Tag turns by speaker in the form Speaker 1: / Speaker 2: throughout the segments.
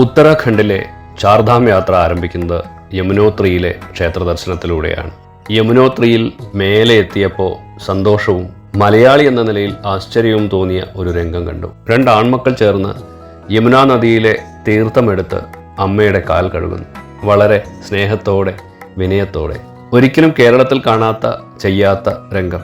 Speaker 1: ഉത്തരാഖണ്ഡിലെ ചാർധാം യാത്ര ആരംഭിക്കുന്നത് യമുനോത്രിയിലെ ക്ഷേത്ര ദർശനത്തിലൂടെയാണ് യമുനോത്രിയിൽ മേലെ എത്തിയപ്പോൾ സന്തോഷവും മലയാളി എന്ന നിലയിൽ ആശ്ചര്യവും തോന്നിയ ഒരു രംഗം കണ്ടു. രണ്ട് ആൺമക്കൾ ചേർന്ന് യമുനാ നദിയിലെ തീർത്ഥമെടുത്ത് അമ്മയുടെ കാൽ കഴുകുന്നു. വളരെ സ്നേഹത്തോടെ വിനയത്തോടെ. ഒരിക്കലും കേരളത്തിൽ കാണാത്ത ചെയ്യാത്ത രംഗം.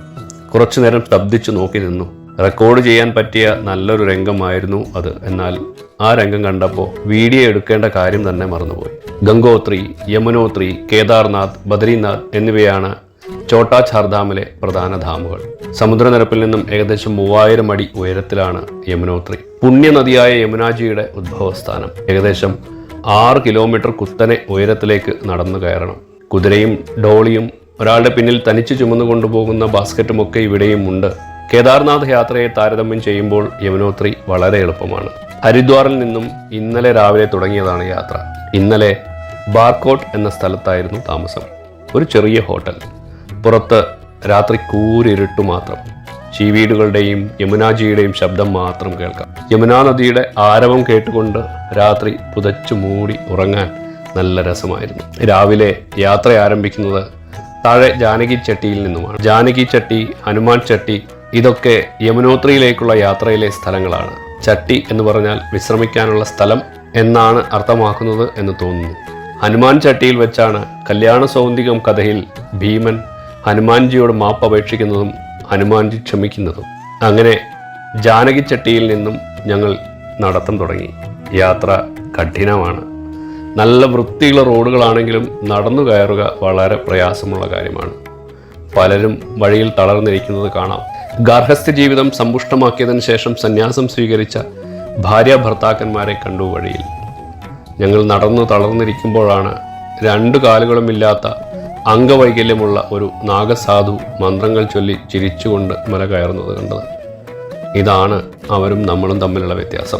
Speaker 1: കുറച്ചു നേരം സ്തബ്ധിച്ചു നോക്കി നിന്നു. റെക്കോർഡ് ചെയ്യാൻ പറ്റിയ നല്ലൊരു രംഗമായിരുന്നു അത്. എന്നാൽ ആ രംഗം കണ്ടപ്പോൾ വീഡിയോ എടുക്കേണ്ട കാര്യം തന്നെ മറന്നുപോയി. ഗംഗോത്രി യമുനോത്രി കേദാർനാഥ് ബദ്രീനാഥ് എന്നിവയാണ് ചോട്ടാ ചാർധാമിലെ പ്രധാന ധാമുകൾ. സമുദ്രനിരപ്പിൽ നിന്നും ഏകദേശം മൂവായിരം അടി ഉയരത്തിലാണ് യമുനോത്രി. പുണ്യനദിയായ യമുനാജിയുടെ ഉദ്ഭവസ്ഥാനം ഏകദേശം ആറ് കിലോമീറ്റർ കുത്തനെ ഉയരത്തിലേക്ക് നടന്നു കയറണം. കുതിരയും ഡോളിയും ഒരാളുടെ പിന്നിൽ തനിച്ചു ചുമന്നു കൊണ്ടുപോകുന്ന ബാസ്ക്കറ്റുമൊക്കെ ഇവിടെയും ഉണ്ട്. കേദാർനാഥ് യാത്രയെ താരതമ്യം ചെയ്യുമ്പോൾ യമുനോത്രി വളരെ എളുപ്പമാണ്. ഹരിദ്വാറിൽ നിന്നും ഇന്നലെ രാവിലെ തുടങ്ങിയതാണ് യാത്ര. ഇന്നലെ ബാർക്കോട്ട് എന്ന സ്ഥലത്തായിരുന്നു താമസം. ഒരു ചെറിയ ഹോട്ടൽ. പുറത്ത് രാത്രി കൂരിരുട്ടു മാത്രം. ചീവീടുകളുടെയും യമുനാജിയുടെയും ശബ്ദം മാത്രം കേൾക്കാം. യമുനാ നദിയുടെ ആരവം കേട്ടുകൊണ്ട് രാത്രി പുതച്ചു മൂടി ഉറങ്ങാൻ നല്ല രസമായിരുന്നു. രാവിലെ യാത്ര ആരംഭിക്കുന്നത് താഴെ ജാനകി ചട്ടിയിൽ നിന്നുമാണ്. ജാനകി ചട്ടി ഹനുമാൻ ചട്ടി ഇതൊക്കെ യമുനോത്രിയിലേക്കുള്ള യാത്രയിലെ സ്ഥലങ്ങളാണ്. ചട്ടി എന്ന് പറഞ്ഞാൽ വിശ്രമിക്കാനുള്ള സ്ഥലം എന്നാണ് അർത്ഥമാക്കുന്നത് എന്ന് തോന്നുന്നു. ഹനുമാൻ ചട്ടിയിൽ വെച്ചാണ് കല്യാണ സൗന്ദികം കഥയിൽ ഭീമൻ ഹനുമാൻജിയോട് മാപ്പ് അപേക്ഷിക്കുന്നതും ഹനുമാൻജി ക്ഷമിക്കുന്നതും. അങ്ങനെ ജാനകി ചട്ടിയിൽ നിന്നും ഞങ്ങൾ നടത്തം തുടങ്ങി. യാത്ര കഠിനമാണ്. നല്ല വൃത്തിയുള്ള റോഡുകളാണെങ്കിലും നടന്നു കയറുക വളരെ പ്രയാസമുള്ള കാര്യമാണ്. പലരും വഴിയിൽ തളർന്നിരിക്കുന്നത് കാണാം. ഗാർഹസ്ഥ്യ ജീവിതം സമ്പുഷ്ടമാക്കിയതിനു ശേഷം സന്യാസം സ്വീകരിച്ച ഭാര്യ ഭർത്താക്കന്മാരെ കണ്ടു വഴിയിൽ. ഞങ്ങൾ നടന്നു തളർന്നിരിക്കുമ്പോഴാണ് രണ്ടു കാലുകളുമില്ലാത്ത അംഗവൈകല്യമുള്ള ഒരു നാഗസാധു മന്ത്രങ്ങൾ ചൊല്ലി ചിരിച്ചുകൊണ്ട് മല കയറുന്നത് കണ്ടത്. ഇതാണ് അവരും നമ്മളും തമ്മിലുള്ള വ്യത്യാസം.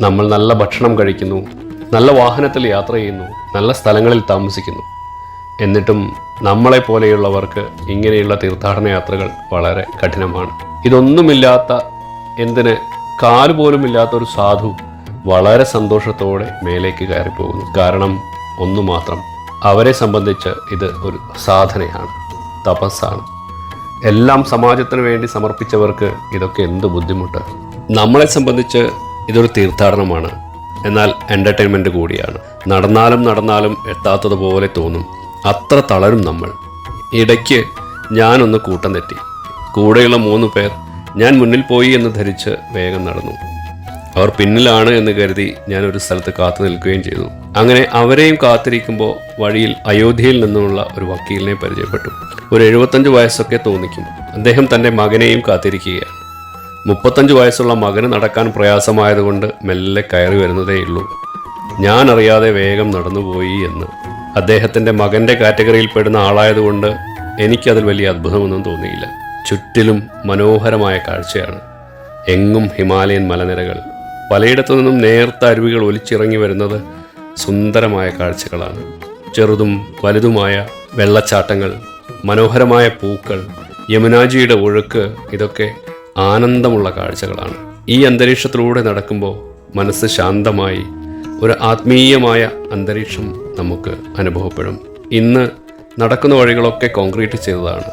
Speaker 1: നമ്മൾ നല്ല ഭക്ഷണം കഴിക്കുന്നു നല്ല വാഹനത്തിൽ യാത്ര ചെയ്യുന്നു നല്ല സ്ഥലങ്ങളിൽ താമസിക്കുന്നു. എന്നിട്ടും നമ്മളെ പോലെയുള്ളവർക്ക് ഇങ്ങനെയുള്ള തീർത്ഥാടന യാത്രകൾ വളരെ കഠിനമാണ്. ഇതൊന്നുമില്ലാത്ത എന്തിന് കാൽ പോലും ഇല്ലാത്ത ഒരു സാധു വളരെ സന്തോഷത്തോടെ മേലേക്ക് കയറിപ്പോകുന്നു. കാരണം ഒന്നു മാത്രം അവരെ സംബന്ധിച്ച് ഇത് ഒരു സാധനയാണ് തപസ്സാണ്. എല്ലാം സമാജത്തിന് വേണ്ടി സമർപ്പിച്ചവർക്ക് ഇതൊക്കെ എന്ത് ബുദ്ധിമുട്ട്? നമ്മളെ സംബന്ധിച്ച് ഇതൊരു തീർത്ഥാടനമാണ്. എന്നാൽ എന്റർടൈൻമെന്റ് കൂടിയാണ്. നടന്നാലും നടന്നാലും എത്താത്തതുപോലെ തോന്നും. അത്ര തളരും നമ്മൾ. ഇടയ്ക്ക് ഞാനൊന്ന് കൂട്ടം തെറ്റി. കൂടെയുള്ള മൂന്ന് പേർ ഞാൻ മുന്നിൽ പോയി എന്ന് ധരിച്ച് വേഗം നടന്നു. അവർ പിന്നിലാണ് എന്ന് കരുതി ഞാൻ ഒരു സ്ഥലത്ത് കാത്തു നിൽക്കുകയും ചെയ്തു. അങ്ങനെ അവരെയും കാത്തിരിക്കുമ്പോൾ വഴിയിൽ അയോധ്യയിൽ നിന്നുമുള്ള ഒരു വക്കീലിനെ പരിചയപ്പെട്ടു. ഒരു എഴുപത്തഞ്ച് വയസ്സൊക്കെ തോന്നിക്കും. അദ്ദേഹം തന്റെ മകനെയും കാത്തിരിക്കുകയാണ്. മുപ്പത്തഞ്ച് വയസ്സുള്ള മകന് നടക്കാൻ പ്രയാസമായതുകൊണ്ട് മെല്ലെ കയറി വരുന്നതേയുള്ളൂ. ഞാൻ അറിയാതെ വേഗം നടന്നുപോയി എന്ന്. അദ്ദേഹത്തിന്റെ മകന്റെ കാറ്റഗറിയിൽ പെടുന്ന ആളായതുകൊണ്ട് എനിക്കതിൽ വലിയ അത്ഭുതമൊന്നും തോന്നിയില്ല. ചുറ്റിലും മനോഹരമായ കാഴ്ചയാണ്. എങ്ങും ഹിമാലയൻ മലനിരകൾ. പലയിടത്തു നിന്നും നേർത്ത അരുവികൾ ഒലിച്ചിറങ്ങി വരുന്നത് സുന്ദരമായ കാഴ്ചകളാണ്. ചെറുതും വലുതുമായ വെള്ളച്ചാട്ടങ്ങൾ മനോഹരമായ പൂക്കൾ യമുനാജിയുടെ ഒഴുക്ക് ഇതൊക്കെ ആനന്ദമുള്ള കാഴ്ചകളാണ്. ഈ അന്തരീക്ഷത്തിലൂടെ നടക്കുമ്പോൾ മനസ്സ് ശാന്തമായി ഒരു ആത്മീയമായ അന്തരീക്ഷം നമുക്ക് അനുഭവപ്പെടും. ഇന്ന് നടക്കുന്ന വഴികളൊക്കെ കോൺക്രീറ്റ് ചെയ്തതാണ്.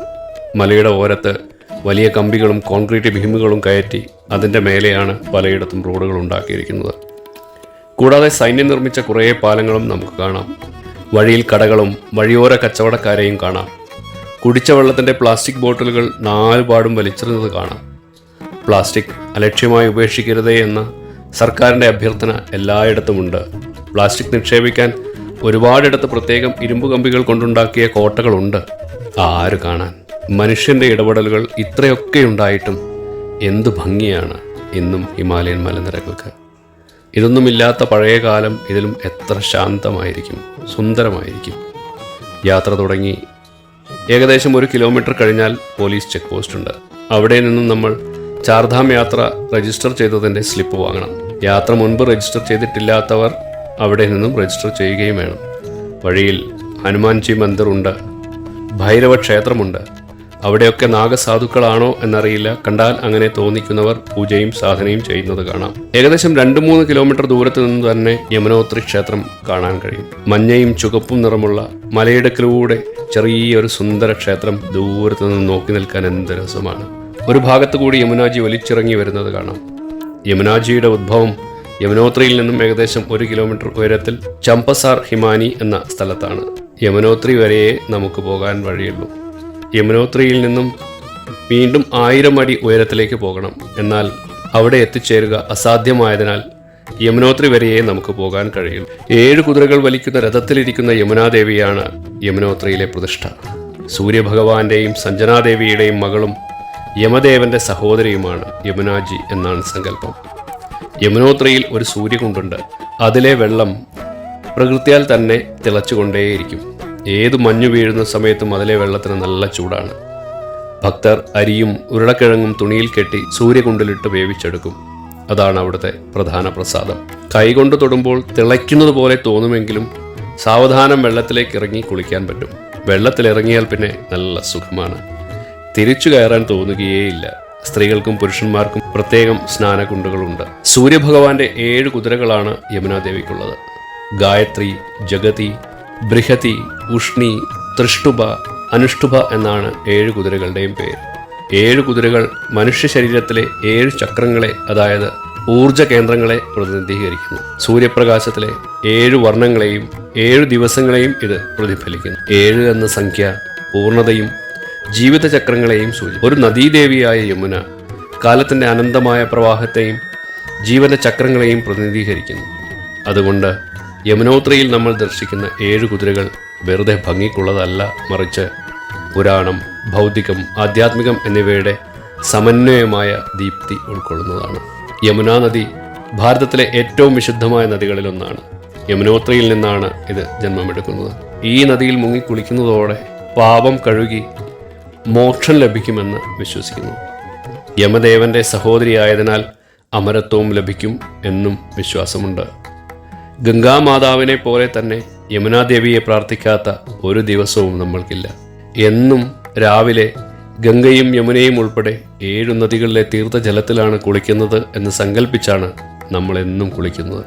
Speaker 1: മലയുടെ ഓരത്ത് വലിയ കമ്പികളും കോൺക്രീറ്റ് ഭീമുകളും കയറ്റി അതിന്റെ മേലെയാണ് പലയിടത്തും റോഡുകൾ ഉണ്ടാക്കിയിരിക്കുന്നത്. കൂടാതെ സൈന്യം നിർമ്മിച്ച കുറേ പാലങ്ങളും നമുക്ക് കാണാം. വഴിയിൽ കടകളും വഴിയോര കച്ചവടക്കാരെയും കാണാം. കുടിച്ച വെള്ളത്തിന്റെ പ്ലാസ്റ്റിക് ബോട്ടിലുകൾ നാലുപാടും വലിച്ചെറിഞ്ഞത് കാണാം. പ്ലാസ്റ്റിക് അലക്ഷ്യമായി ഉപേക്ഷിക്കരുതേ എന്ന സർക്കാരിന്റെ അഭ്യർത്ഥന എല്ലായിടത്തുമുണ്ട്. പ്ലാസ്റ്റിക് നിക്ഷേപിക്കാൻ ഒരുപാടിടത്ത് പ്രത്യേകം ഇരുമ്പ് കമ്പികൾ കൊണ്ടുണ്ടാക്കിയ കോട്ടകളുണ്ട്. ആര് കാണാൻ? മനുഷ്യന്റെ ഇടപെടലുകൾ ഇത്രയൊക്കെ ഉണ്ടായിട്ടും എന്തു ഭംഗിയാണ് ഇന്നും ഹിമാലയൻ മലനിരകൾക്ക്. ഇതൊന്നുമില്ലാത്ത പഴയ കാലം ഇതിലും എത്ര ശാന്തമായിരിക്കും സുന്ദരമായിരിക്കും. യാത്ര തുടങ്ങി ഏകദേശം ഒരു കിലോമീറ്റർ കഴിഞ്ഞാൽ പോലീസ് ചെക്ക് പോസ്റ്റ് ഉണ്ട്. അവിടെ നിന്നും നമ്മൾ ചാർധാം യാത്ര രജിസ്റ്റർ ചെയ്തതിന്റെ സ്ലിപ്പ് വാങ്ങണം. യാത്ര മുൻപ് രജിസ്റ്റർ ചെയ്തിട്ടില്ലാത്തവർ അവിടെ നിന്നും രജിസ്റ്റർ ചെയ്യുകയും വേണം. വഴിയിൽ ഹനുമാൻജി മന്ദിർ ഉണ്ട് ഭൈരവ ക്ഷേത്രമുണ്ട്. അവിടെയൊക്കെ നാഗസാധുക്കളാണോ എന്നറിയില്ല. കണ്ടാൽ അങ്ങനെ തോന്നിക്കുന്നവർ പൂജയും സാധനയും ചെയ്യുന്നത് കാണാം. ഏകദേശം രണ്ട് മൂന്ന് കിലോമീറ്റർ ദൂരത്ത് നിന്ന് തന്നെ യമുനോത്രി ക്ഷേത്രം കാണാൻ കഴിയും. മഞ്ഞയും ചുവപ്പും നിറമുള്ള മലയിടുക്കിലൂടെ ചെറിയൊരു സുന്ദര ക്ഷേത്രം ദൂരത്ത് നിന്ന് നോക്കി നിൽക്കാൻ എന്ത് രസമാണ്. ഒരു ഭാഗത്തു കൂടി യമുനാജി ഒലിച്ചിറങ്ങി വരുന്നത് കാണാം. യമുനാജിയുടെ ഉദ്ഭവം യമുനോത്രിയിൽ നിന്നും ഏകദേശം ഒരു കിലോമീറ്റർ ഉയരത്തിൽ ചമ്പസാർ ഹിമാനി എന്ന സ്ഥലത്താണ്. യമുനോത്രി വരെയേ നമുക്ക് പോകാൻ വഴിയുള്ളൂ. യമുനോത്രിയിൽ നിന്നും വീണ്ടും ആയിരം അടി ഉയരത്തിലേക്ക് പോകണം. എന്നാൽ അവിടെ എത്തിച്ചേരുക അസാധ്യമായതിനാൽ യമുനോത്രി വരെയേ നമുക്ക് പോകാൻ കഴിയും. ഏഴ് കുതിരകൾ വലിക്കുന്ന രഥത്തിലിരിക്കുന്ന യമുനാദേവിയാണ് യമുനോത്രിയിലെ പ്രതിഷ്ഠ. സൂര്യഭഗവാന്റെയും സഞ്ജനാദേവിയുടെയും മകളും യമദേവന്റെ സഹോദരിയുമാണ് യമുനാജി എന്നാണ് സങ്കല്പം. യമുനോത്രയിൽ ഒരു സൂര്യകുണ്ടുണ്ട്. അതിലെ വെള്ളം പ്രകൃതിയാൽ തന്നെ തിളച്ചുകൊണ്ടേയിരിക്കും. ഏത് മഞ്ഞു വീഴുന്ന സമയത്തും അതിലെ വെള്ളത്തിന് നല്ല ചൂടാണ്. ഭക്തർ അരിയും ഉരുളക്കിഴങ്ങും തുണിയിൽ കെട്ടി സൂര്യകുണ്ടിലിട്ട് വേവിച്ചെടുക്കും. അതാണ് അവിടുത്തെ പ്രധാന പ്രസാദം. കൈകൊണ്ട് തൊടുമ്പോൾ തിളയ്ക്കുന്നത് പോലെ തോന്നുമെങ്കിലും സാവധാനം വെള്ളത്തിലേക്ക് ഇറങ്ങി കുളിക്കാൻ പറ്റും. വെള്ളത്തിലിറങ്ങിയാൽ പിന്നെ നല്ല സുഖമാണ്. തിരിച്ചു കയറാൻ തോന്നുകയേയില്ല. സ്ത്രീകൾക്കും പുരുഷന്മാർക്കും പ്രത്യേകം സ്നാനകുണ്ടുകളുണ്ട്. സൂര്യഭഗവാന്റെ ഏഴ് കുതിരകളാണ് യമുനാദേവിക്കുള്ളത്. ഗായത്രി ജഗതി ബൃഹതി ഉഷ്ണി തൃഷ്ടുഭ അനുഷ്ടുഭ എന്നാണ് ഏഴ് കുതിരകളുടെയും പേര്. ഏഴ് കുതിരകൾ മനുഷ്യ ശരീരത്തിലെ ഏഴ് ചക്രങ്ങളെ അതായത് ഊർജ കേന്ദ്രങ്ങളെ പ്രതിനിധീകരിക്കുന്നു. സൂര്യപ്രകാശത്തിലെ ഏഴ് വർണങ്ങളെയും ഏഴ് ദിവസങ്ങളെയും ഇത് പ്രതിഫലിക്കുന്നു. ഏഴ് എന്ന സംഖ്യ പൂർണതയും ജീവിതചക്രങ്ങളെയും സൂചി ഒരു നദീദേവിയായ യമുന കാലത്തിന്റെ അനന്തമായ പ്രവാഹത്തെയും ജീവന്റെ ചക്രങ്ങളെയും പ്രതിനിധീകരിക്കുന്നു. അതുകൊണ്ട് യമുനോത്രയിൽ നമ്മൾ ദർശിക്കുന്ന ഏഴ് കുതിരകൾ വെറുതെ ഭംഗിക്കുള്ളതല്ല മറിച്ച് പുരാണം ഭൗതികം ആധ്യാത്മികം എന്നിവയുടെ സമന്വയമായ ദീപ്തി ഉൾക്കൊള്ളുന്നതാണ്. യമുനാ നദി ഭാരതത്തിലെ ഏറ്റവും വിശുദ്ധമായ നദികളിലൊന്നാണ്. യമുനോത്രയിൽ നിന്നാണ് ഇത് ജന്മമെടുക്കുന്നത്. ഈ നദിയിൽ മുങ്ങി കുളിക്കുന്നതോടെ പാപം കഴുകി മോക്ഷം ലഭിക്കുമെന്ന് വിശ്വസിക്കുന്നു. യമദേവന്റെ സഹോദരിയായതിനാൽ അമരത്വവും ലഭിക്കും എന്നും വിശ്വാസമുണ്ട്. ഗംഗാമാതാവിനെ പോലെ തന്നെ യമുനാദേവിയെ പ്രാർത്ഥിക്കാത്ത ഒരു ദിവസവും നമ്മൾക്കില്ല. എന്നും രാവിലെ ഗംഗയും യമുനയും ഉൾപ്പെടെ ഏഴു നദികളിലെ തീർത്ഥജലത്തിലാണ് കുളിക്കുന്നത് എന്ന് സങ്കല്പിച്ചാണ് നമ്മൾ എന്നും കുളിക്കുന്നത്.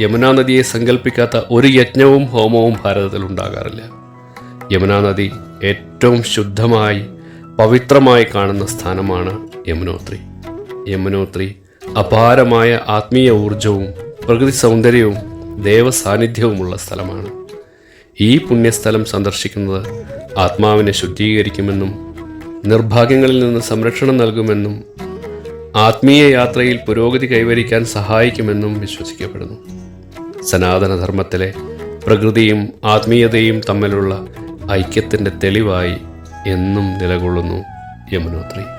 Speaker 1: യമുനാ നദിയെ സങ്കല്പിക്കാത്ത ഒരു യജ്ഞവും ഹോമവും ഭാരതത്തിൽ ഉണ്ടാകാറില്ല. യമുനാ നദി ഏറ്റവും ശുദ്ധമായി പവിത്രമായി കാണുന്ന സ്ഥാനമാണ് യമുനോത്രി. യമുനോത്രി അപാരമായ ആത്മീയ ഊർജവും പ്രകൃതി സൗന്ദര്യവും ദേവസാന്നിധ്യവുമുള്ള സ്ഥലമാണ്. ഈ പുണ്യസ്ഥലം സന്ദർശിക്കുന്നത് ആത്മാവിനെ ശുദ്ധീകരിക്കുമെന്നും നിർഭാഗ്യങ്ങളിൽ നിന്ന് സംരക്ഷണം നൽകുമെന്നും ആത്മീയ യാത്രയിൽ പുരോഗതി കൈവരിക്കാൻ സഹായിക്കുമെന്നും വിശ്വസിക്കപ്പെടുന്നു. സനാതനധർമ്മത്തിലെ പ്രകൃതിയും ആത്മീയതയും തമ്മിലുള്ള ഐക്യത്തിന്റെ തെളിവായി എന്നും നിലകൊള്ളുന്നു യമുനോത്രി.